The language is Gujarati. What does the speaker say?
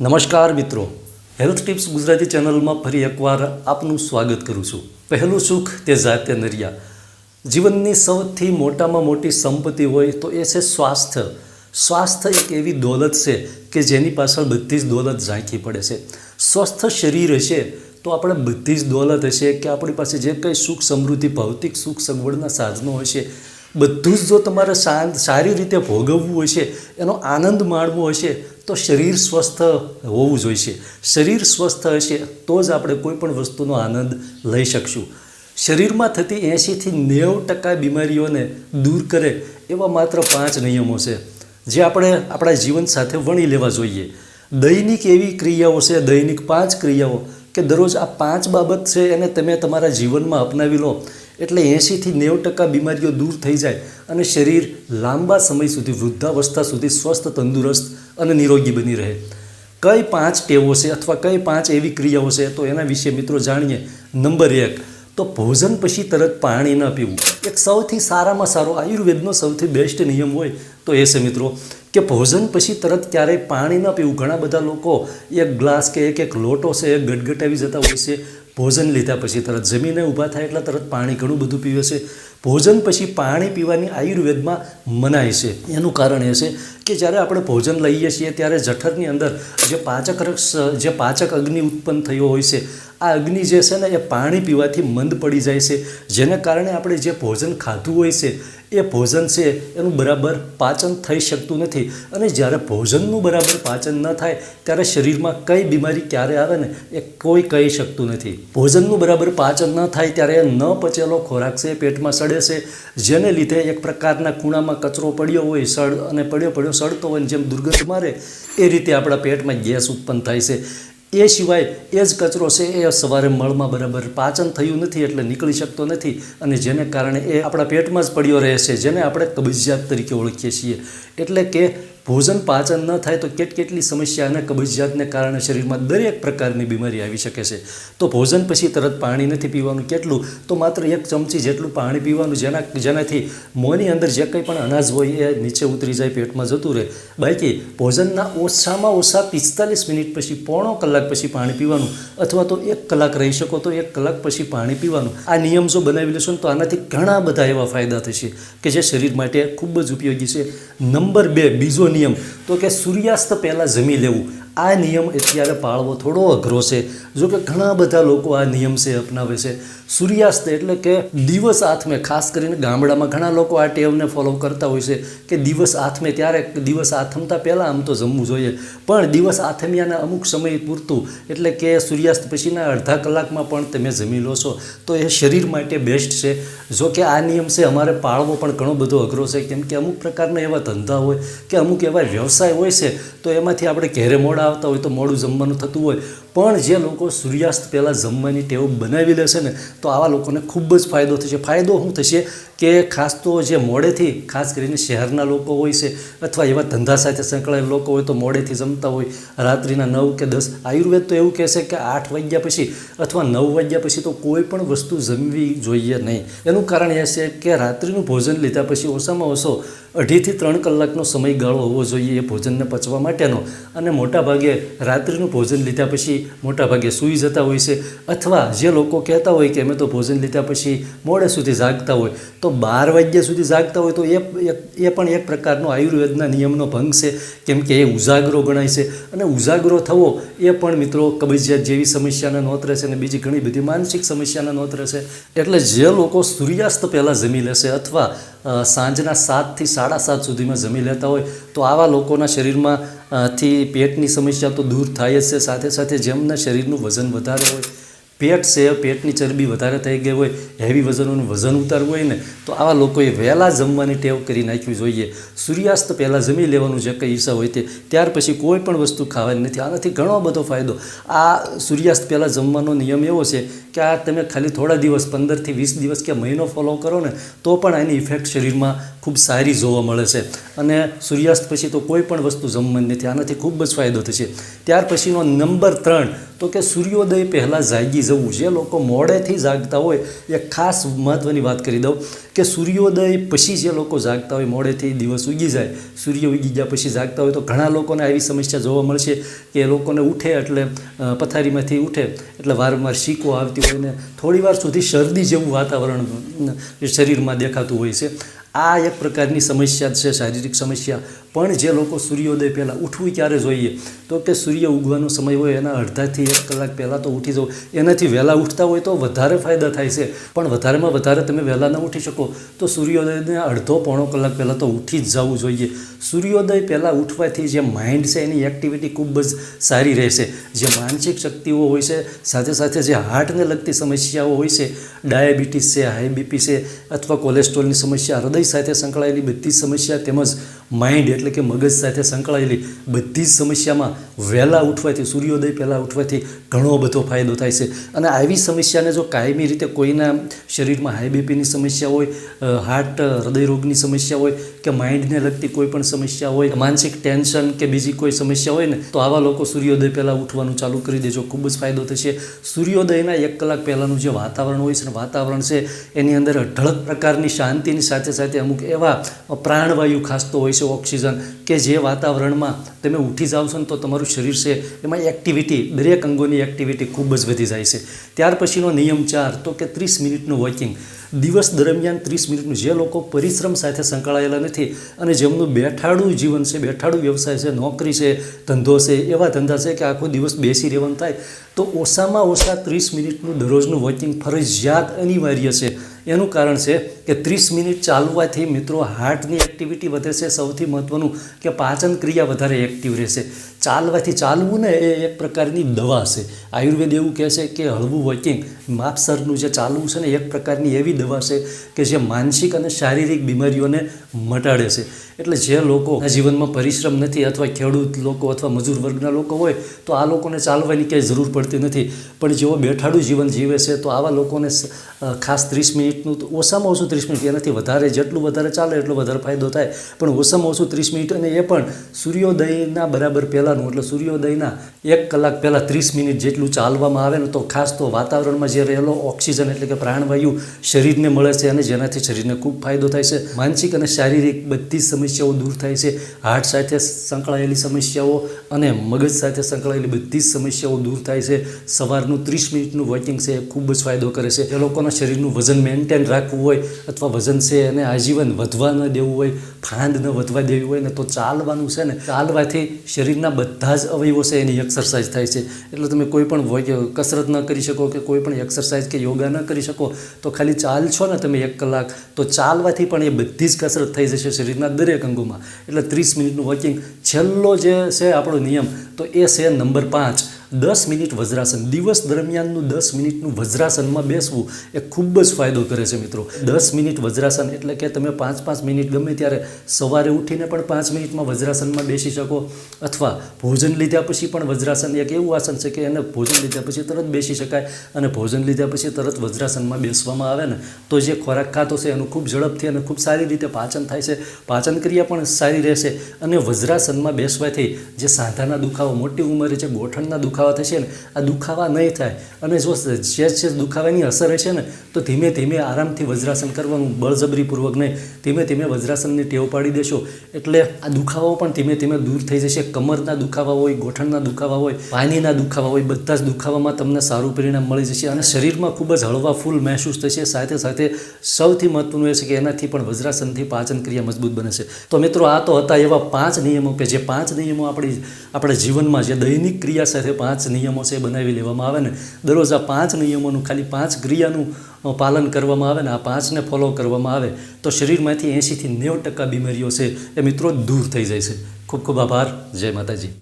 નમસ્કાર મિત્રો. હેલ્થ ટિપ્સ ગુજરાતી ચેનલમાં ફરી એકવાર આપનું સ્વાગત કરું છું. પહેલું સુખ તે જાતે નરિયા. જીવનની સૌથી મોટામાં મોટી સંપત્તિ હોય તો એ છે સ્વાસ્થ્ય. સ્વાસ્થ્ય એક એવી દોલત છે કે જેની પાછળ બધી જ દોલત ઝાંખી પડે છે. સ્વસ્થ શરીર હશે તો આપણે બધી જ દોલત હશે કે આપણી પાસે જે કંઈ સુખ સમૃદ્ધિ, ભૌતિક સુખ સગવડના સાધનો હશે. બધું જ જો તમારે શાંત, સારી રીતે ભોગવવું હશે, એનો આનંદ માણવો હશે તો શરીર સ્વસ્થ હોવું જોઈશે શરીર સ્વસ્થ હશે તો જ આપણે કોઈ પણ વસ્તુનો આનંદ લઈ શકશું. શરીરમાં થતી એંશીથી નેવું ટકા બીમારીઓને દૂર કરે એવા માત્ર પાંચ નિયમો છે, જે આપણે આપણા જીવન સાથે વણી લેવા જોઈએ. દૈનિક એવી ક્રિયાઓ છે, દૈનિક પાંચ ક્રિયાઓ, કે દરરોજ આ પાંચ બાબત છે એને તમે તમારા જીવનમાં અપનાવી લો. એટલે એંશીથી નેવું ટકા બીમારીઓ દૂર થઈ જાય અને શરીર લાંબા સમય સુધી વૃદ્ધાવસ્થા સુધી સ્વસ્થ, તંદુરસ્ત અને નિરોગી બની રહે. કઈ પાંચ ટેવો છે અથવા કઈ પાંચ એવી ક્રિયાઓ છે તો એના વિશે મિત્રો જાણીએ. નંબર એક, તો ભોજન પછી તરત પાણી ન પીવું. એક સૌથી સારામાં સારો આયુર્વેદનો સૌથી બેસ્ટ નિયમ હોય તો એ છે મિત્રો કે ભોજન પછી તરત ક્યારેય પાણી ન પીવું. ઘણા બધા લોકો એક ગ્લાસ કે એક એક લોટો છે એ ગટગટાવી જતા હોય છે ભોજન લીધા પછી તરત જમીને ઊભા થાય એટલે તરત પાણી ઘણું બધું પીવે છે. ભોજન પછી પાણી પીવાની આયુર્વેદમાં મનાય છે. એનું કારણ એ છે કે જ્યારે આપણે ભોજન લઈએ છીએ ત્યારે જઠરની અંદર જે પાચક રક્ષ જે પાચક અગ્નિ ઉત્પન્ન થયો હોય છે, આ અગ્નિ જે છે ને એ પાણી પીવાથી મંદ પડી જાય છે. જેને કારણે આપણે જે ભોજન ખાધું હોય છે એ ભોજન છે, એનું બરાબર પાચન થઈ શકતું નથી. અને જ્યારે ભોજનનું બરાબર પાચન ન થાય, ત્યારે શરીરમાં કઈ બીમારી ક્યારે આવે ને, એ કોઈ કહી શકતું નથી. ભોજનનું બરાબર પાચન ન થાય, ત્યારે ન પચેલો ખોરાક છે, પેટમાં સડે છે. જેને લીધે એક પ્રકારના ખૂણામાં કચરો પડ્યો હોય, સડ અને પડ્યો પડ્યો સડતો હોય જેમ દુર્ગંધ મારે, એ રીતે આપણા પેટમાં ગેસ ઉત્પન્ન થાય છે. એ સિવાય એ જ કચરો છે એ સવારે મળમાં બરાબર પાચન થયું નથી એટલે નીકળી શકતો નથી અને જેને કારણે એ આપણા પેટમાં જ પડ્યો રહે છે, જેને આપણે કબજિયાત તરીકે ઓળખીએ છીએ. એટલે કે ભોજન પાચન ન થાય તો કેટ કેટલી સમસ્યા અને કબજિયાતને કારણે શરીરમાં દરેક પ્રકારની બીમારી આવી શકે છે. તો ભોજન પછી તરત પાણી નથી પીવાનું કેટલું? તો માત્ર એક ચમચી જેટલું પાણી પીવાનું જેના, જેનાથી મોંની અંદર જે કંઈ પણ અનાજ હોય એ નીચે ઉતરી જાય, પેટમાં જતું રહે. બાકી ભોજનના ઓછામાં ઓછા પિસ્તાલીસ મિનિટ પછી પોણો કલાક પછી પાણી પીવાનું અથવા તો એક કલાક રહી શકો તો એક કલાક પછી પાણી પીવાનું. આ નિયમ જો બનાવી લેશો તો આનાથી ઘણા બધા એવા ફાયદા થશે કે જે શરીર માટે ખૂબ જ ઉપયોગી છે. નંબર બે, બીજો નિયમ. તો કે સૂર્યાસ્ત પહેલાં જમી લેવું. આ નિયમ અત્યારે પાળવો થોડો અઘરો છે. જો કે ઘણા બધા લોકો આ નિયમ છે અપનાવે છે. સૂર્યાસ્ત એટલે કે દિવસ હાથમે ખાસ કરીને ગામડામાં ઘણા લોકો આ ટેવને ફોલો કરતા હોય છે કે દિવસ હાથમે ત્યારે દિવસ આથમતા પહેલાં આમ તો જમવું જોઈએ. પણ દિવસ આથમ્યાના અમુક સમય પૂરતું એટલે કે સૂર્યાસ્ત પછીના અડધા કલાકમાં પણ તમે જમી લો છો. તો એ શરીર માટે બેસ્ટ છે. જો કે આ નિયમ છે અમારે પાળવો પણ ઘણો બધો અઘરો છે. કેમ કે અમુક પ્રકારના એવા ધંધા હોય કે અમુક એવા વ્યવસાય હોય છે, તો એમાંથી આપણે ઘેરે મોડા આવતા હોય તો મોડું જમવાનું થતું હોય પણ જે લોકો સૂર્યાસ્ત પહેલાં જમવાની ટેવ બનાવી લેશે ને, તો આવા લોકોને ખૂબ જ ફાયદો થશે. ફાયદો શું થશે કે ખાસ તો જે મોડેથી, ખાસ કરીને શહેરના લોકો હોય છે, અથવા એવા ધંધા સાથે સંકળાયેલા લોકો હોય તો મોડેથી જમતા હોય. રાત્રિના નવ કે દસ, આયુર્વેદ તો એવું કહેશે કે આઠ વાગ્યા પછી અથવા નવ વાગ્યા પછી તો કોઈ પણ વસ્તુ જમવી જોઈએ નહીં. એનું કારણ એ છે કે રાત્રિનું ભોજન લીધા પછી ઓછામાં ઓછો અઢીથી ત્રણ કલાકનો સમયગાળો હોવો જોઈએ એ ભોજનને પચવા માટેનો. અને મોટાભાગે રાત્રિનું ભોજન લીધા પછી મોટાભાગે સૂઈ જતા હોય છે અથવા જે લોકો કહેતા હોય કે અમે તો ભોજન લીધા પછી મોડે સુધી જાગતા હોય, તો બાર વાગ્યા સુધી જાગતા હોય તો એ એ પણ એક પ્રકારનો આયુર્વેદના નિયમનો ભંગ છે. કેમ કે એ ઉજાગરો ગણાય છે અને ઉજાગરો થવો એ પણ મિત્રો કબજિયાત જેવી સમસ્યાને નોંધ રહેશે અને બીજી ઘણી બધી માનસિક સમસ્યાને નોંધ રહેશે એટલે જે લોકો સૂર્યાસ્ત પહેલાં જમી લેશે અથવા સાંજના સાતથી સાડા સાત સુધીમાં જમી લેતા હોય, તો આવા લોકોના શરીરમાં થી પેટની સમસ્યા તો દૂર થાય જ છે. સાથે સાથે જેમના શરીરનું વજન વધારે હોય પેટ છે, પેટની ચરબી વધારે થઈ ગઈ હોય હેવી વજનોનું વજન ઉતારવું હોય ને, તો આવા લોકોએ વહેલા જમવાની ટેવ કરી નાખવી જોઈએ. સૂર્યાસ્ત પહેલાં જમી લેવાનું જે કંઈ ઈચ્છા હોય તે, ત્યાર પછી કોઈ પણ વસ્તુ ખાવાની નથી. આનાથી ઘણો બધો ફાયદો. આ સૂર્યાસ્ત પહેલાં જમવાનો નિયમ એવો છે કે આ તમે ખાલી થોડા દિવસ, પંદરથી વીસ દિવસ કે મહિનો ફોલો કરો ને, તો પણ એની ઇફેક્ટ શરીરમાં ખૂબ સારી જોવા મળે છે. અને સૂર્યાસ્ત પછી તો કોઈ પણ વસ્તુ જમવાની નથી. આનાથી ખૂબ જ ફાયદો થશે. ત્યાર પછીનો નંબર ત્રણ તો કે સૂર્યોદય પહેલાં જાગી જવું. જે લોકો મોડેથી જાગતા હોય, એ ખાસ મહત્ત્વની વાત કરી દઉં કે સૂર્યોદય પછી જે લોકો જાગતા હોય, મોડેથી દિવસ ઉગી જાય. સૂર્ય ઉગી ગયા પછી જાગતા હોય તો ઘણા લોકોને આવી સમસ્યા જોવા મળશે કે લોકોને ઉઠે એટલે પથારીમાંથી ઉઠે એટલે વારંવાર શીકો આવતી હોય ને થોડી વાર સુધી શરદી જેવું વાતાવરણ શરીરમાં દેખાતું હોય છે. આ એક પ્રકારની સમસ્યા છે, શારીરિક સમસ્યા. પણ જે લોકો સૂર્યોદય પહેલાં ઉઠવું ક્યારે જોઈએ. તો કે સૂર્ય ઉગવાનો સમય હોય, એના અડધાથી એક કલાક પહેલાં તો ઉઠી જવું એનાથી વહેલા ઉઠતા હોય તો વધારે ફાયદા થાય છે. પણ વધારેમાં વધારે તમે વહેલા ન ઉઠી શકો. તો સૂર્યોદયને અડધો પોણો કલાક પહેલાં તો ઉઠી જ જવું જોઈએ. સૂર્યોદય પહેલાં ઉઠવાથી જે માઇન્ડ છે, એની એક્ટિવિટી ખૂબ જ સારી રહેશે. જે માનસિક શક્તિઓ હોય છે, સાથે સાથે જે હાર્ટને લગતી સમસ્યાઓ હોય છે, ડાયાબિટીસ છે હાઈ બીપી છે, અથવા કોલેસ્ટ્રોલની સમસ્યા, હૃદય સાથે સંકળાયેલી બધી સમસ્યા તેમજ માઇન્ડ એટલે કે મગજ સાથે સંકળાયેલી બધી જ સમસ્યામાં વહેલા ઉઠવાથી, સૂર્યોદય પહેલાં ઉઠવાથી ઘણો બધો ફાયદો થાય છે. અને આવી સમસ્યાને જો કાયમી રીતે કોઈના શરીરમાં હાઈ બીપીની સમસ્યા હોય હાર્ટ હૃદયરોગની સમસ્યા હોય કે માઇન્ડને લગતી કોઈ પણ સમસ્યા હોય, માનસિક ટેન્શન કે બીજી કોઈ સમસ્યા હોય ને, તો આવા લોકો સૂર્યોદય પહેલાં ઉઠવાનું ચાલુ કરી દેજો. ખૂબ જ ફાયદો થશે. સૂર્યોદયના એક કલાક પહેલાંનું જે વાતાવરણ હોય છે ને, વાતાવરણ છે, એની અંદર અઢળક પ્રકારની શાંતિની સાથે સાથે અમુક એવા પ્રાણવાયુ ખાસતો હોય છે ઓક્સિજન, કે જે વાતાવરણમાં તમે ઉઠી જાઓ છો ને તો તમારું શરીર છે, એમાં એક્ટિવિટી દરેક અંગોની એક્ટિવિટી ખૂબ જ વધી જાય છે. ત્યાર પછીનો નિયમ ચાર, તો કે ત્રીસ મિનિટનું વોકિંગ દિવસ દરમિયાન ત્રીસ મિનિટનું, જે લોકો પરિશ્રમ સાથે સંકળાયેલા નથી અને જેમનું બેઠાડું જીવન છે, બેઠાડું વ્યવસાય છે, નોકરી છે, ધંધો છે, એવા ધંધા છે કે આખો દિવસ બેસી રહેવાનું થાય, તો ઓછામાં ઓછા ત્રીસ મિનિટનું દરરોજનું વોકિંગ ફરજિયાત અનિવાર્ય છે. એનું કારણ છે કે ત્રીસ મિનિટ ચાલવાથી મિત્રો હાર્ટની એક્ટિવિટી વધે છે. સૌથી મહત્ત્વનું કે પાચન ક્રિયા વધારે એક્ટિવ રહેશે. ચાલવાથી ચાલવું ને એ એક પ્રકારની દવા છે. આયુર્વેદ એવું કહે છે કે હળવું વોકિંગ માપસરનું જે ચાલવું છે ને, એક પ્રકારની એવી દવા છે કે જે માનસિક અને શારીરિક બીમારીઓને મટાડે છે. એટલે જે લોકો જીવનમાં પરિશ્રમ નથી અથવા ખેડૂત લોકો અથવા મજૂર વર્ગના લોકો હોય, તો આ લોકોને ચાલવાની ક્યાંય જરૂર પડતી નથી. પણ જેઓ બેઠાડું જીવન જીવે છે, તો આવા લોકોને ખાસ ત્રીસ મિનિટનું તો ઓછામાં ઓછું ત્રીસ મિનિટ, એનાથી વધારે, જેટલું વધારે ચાલે એટલો વધારે ફાયદો થાય. પણ ઓછામાં ઓછું ત્રીસ મિનિટ અને એ પણ સૂર્યોદયના બરાબર પહેલાંનું, એટલે સૂર્યોદયના એક કલાક પહેલાં ત્રીસ મિનિટ જેટલું ચાલવામાં આવે ને તો ખાસ તો વાતાવરણમાં જે રહેલો ઓક્સિજન એટલે કે પ્રાણવાયુ શરીરને મળે છે અને જેનાથી શરીરને ખૂબ ફાયદો થાય છે. માનસિક અને શારીરિક બધી જ સમસ્યાઓ દૂર થાય છે. હાર્ટ સાથે સંકળાયેલી સમસ્યાઓ અને મગજ સાથે સંકળાયેલી બધી જ સમસ્યાઓ દૂર થાય છે. સવારનું ત્રીસ મિનિટનું વોકિંગ છે એ ખૂબ જ ફાયદો કરે છે. જે લોકોના શરીરનું વજન મેન્ટેન રાખવું હોય અથવા વજન છે એને આજીવન વધવા ન દેવું હોય ફાંદ ન વધવા દેવી હોય ને તો ચાલવાનું છે ને, ચાલવાથી શરીરના બધા જ અવયવો છે એની એક્સરસાઇઝ થાય છે. એટલે તમે કોઈ પણ કસરત ન કરી શકો કે કોઈ પણ એક્સરસાઇઝ કે યોગા ન કરી શકો તો ખાલી ચાલશો ને તમે એક કલાક તો ચાલવાથી પણ એ બધી જ કસરત થઈ જશે શરીરના દરેક અંગોમાં એટલે ત્રીસ મિનિટનું વોકિંગ. છેલ્લો જે છે આપણો નિયમ, તો એ છે નંબર પાંચ. દસ મિનિટ વજ્રાસન, દિવસ દરમિયાનનું દસ મિનિટનું વજ્રાસનમાં બેસવું એ ખૂબ જ ફાયદો કરે છે મિત્રો. દસ મિનિટ વજ્રાસન એટલે કે તમે પાંચ પાંચ મિનિટ ગમે ત્યારે સવારે ઉઠીને પણ પાંચ મિનિટમાં વજ્રાસનમાં બેસી શકો અથવા ભોજન લીધા પછી પણ વજ્રાસન એક એવું આસન છે કે એને ભોજન લીધા પછી તરત બેસી શકાય અને ભોજન લીધા પછી તરત વજ્રાસનમાં બેસવામાં આવે ને તો જે ખોરાક ખાતો છે એનું ખૂબ ઝડપથી અને ખૂબ સારી રીતે પાચન થાય છે. પાચન ક્રિયા પણ સારી રહેશે અને વજ્રાસનમાં બેસવાથી જે સાંધાના દુખાવો, મોટી ઉંમરે જે ગોઠણના દુખાવા થશે ને, આ દુખાવા નહીં થાય. અને જો જે છે દુખાવાની અસર હશે ને, તો ધીમે ધીમે આરામથી વજ્રાસન કરવાનું બળજબરીપૂર્વક નહીં. ધીમે ધીમે વજ્રાસનની ટેવ પાડી દેશો. એટલે આ દુખાવો પણ ધીમે ધીમે દૂર થઈ જશે. કમરના દુખાવા હોય, ગોઠણના દુખાવા હોય, પાણીના દુખાવા હોય, બધા જ દુખાવામાં તમને સારું પરિણામ મળી જશે. અને શરીરમાં ખૂબ જ હળવા ફૂલ મહેસૂસ થશે. સાથે સાથે સૌથી મહત્વનું એ છે કે એનાથી પણ વજ્રાસનથી પાચન ક્રિયા મજબૂત બને છે. તો મિત્રો, આ તો હતા એવા પાંચ નિયમો કે જે પાંચ નિયમો આપણી, આપણા જીવનમાં જે દૈનિક ક્રિયા સાથે પાંચ નિયમો છે બનાવી લેવામાં આવે ને, દરરોજ આ પાંચ નિયમોનું, ખાલી પાંચ ક્રિયાનું પાલન કરવામાં આવે ને, આ પાંચને ફોલો કરવામાં આવે, તો શરીરમાંથી એંશીથી નેવું ટકા બીમારીઓ છે એ મિત્રો દૂર થઈ જાય છે. ખૂબ ખૂબ આભાર. જય માતાજી.